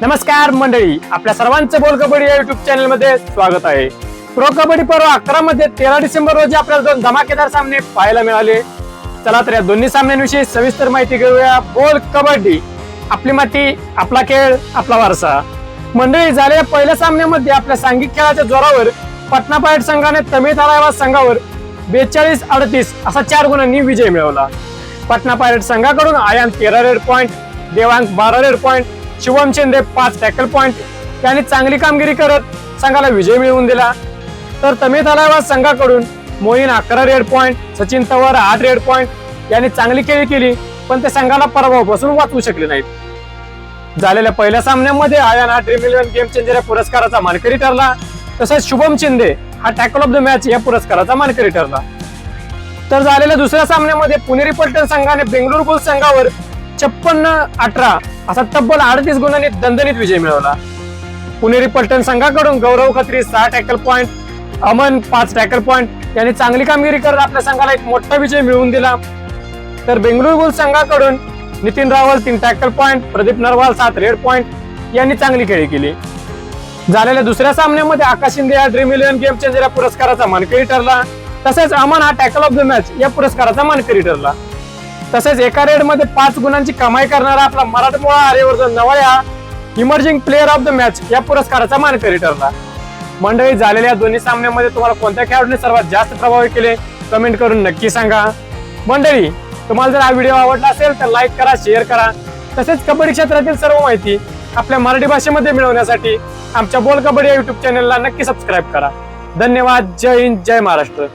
नमस्कार मंडळी आपल्या सर्वांचं बोल कबड्डी या युट्यूब चॅनलमध्ये स्वागत आहे. प्रो कबड्डी पर्व अकरा मध्ये तेरा डिसेंबर रोजी आपल्याला दोन धमाकेदार सामने पाहायला मिळाले. चला तर या दोन्ही सामन्यांविषयी सविस्तर माहिती घेऊया. बोल कबड्डी आपली माती आपला खेळ आपला वारसा. मंडळी झालेल्या पहिल्या सामन्यामध्ये आपल्या सांघिक खेळाच्या जोरावर पटना पायट संघाने तमिळ तालावाद संघावर बेचाळीस अडतीस असा चार गुणांनी विजय मिळवला. पटना पायरेट संघाकडून आयान तेरा रेड पॉइंट देवांग बारा रेड पॉइंट शिवम शिंदे पाच टॅकल पॉइंट यांनी चांगली कामगिरी करत संघाला विजय मिळवून दिला. तर तमिळ तालावाद संघाकडून मोहीन अकरा रेड पॉइंट सचिन तवर आठ रेड पॉइंट यांनी चांगली खेळी केली पण ते संघाला पराभवापासून वाचवू शकले नाहीत. झालेल्या पहिल्या सामन्यामध्ये आयान हा ड्रीम इलेव्हन गेम चेंजर या पुरस्काराचा मानकरी ठरला. तसेच शुभम शिंदे हा टॅकल ऑफ द मॅच या पुरस्काराचा मानकरी ठरला. तर झालेल्या दुसऱ्या सामन्यामध्ये पुणेरी पलटण संघाने बेंगळुरू बुल्स संघावर छप्पन्न अठरा असा तब्बल अडतीस गुणांनी दणदणीत विजय मिळवला. पुणेरी पलटण संघाकडून गौरव खत्री सहा टॅकल पॉइंट अमन पाच टॅकल पॉइंट यांनी चांगली कामगिरी करत आपल्या संघाला एक मोठा विजय मिळवून दिला. तर बेंगळुरू बुल्स संघाकडून नितीन रावल तीन टॅकल पॉइंट प्रदीप नरवाल सात रेड पॉइंट यांनी चांगली खेळी केली. झालेल्या दुसऱ्या सामन्यामध्ये आकाश शिंदे या ड्रीम इलेव्हन गेम चेंजर या पुरस्काराचा मानकरी ठरला. तसेच अमन हा टॅकल ऑफ द मॅच या पुरस्काराचा मानकरी ठरला. तसेच एका रेडमध्ये पाच गुणांची कमाई करणारा आपला मराठमोळा आर्यवर्धन नवाळे हा emerging player of the match या पुरस्काराचा मानकरी ठरला. मंडळी झालेल्या दोन्ही सामन्यामध्ये तुम्हाला कोणत्या खेळाडूने सर्वात जास्त प्रभावित केले? कमेंट करून नक्की सांगा. मंडळी तुम्हाला जर हा व्हिडिओ आवडला असेल तर लाईक करा शेअर करा. तसेच कबड्डी क्षेत्रातील सर्व माहिती आपल्या मराठी भाषेमध्ये मिळवण्यासाठी आमच्या बोल कबड्डी या युट्यूब चॅनलला नक्की सबस्क्राईब करा. धन्यवाद. जय हिंद. जय महाराष्ट्र.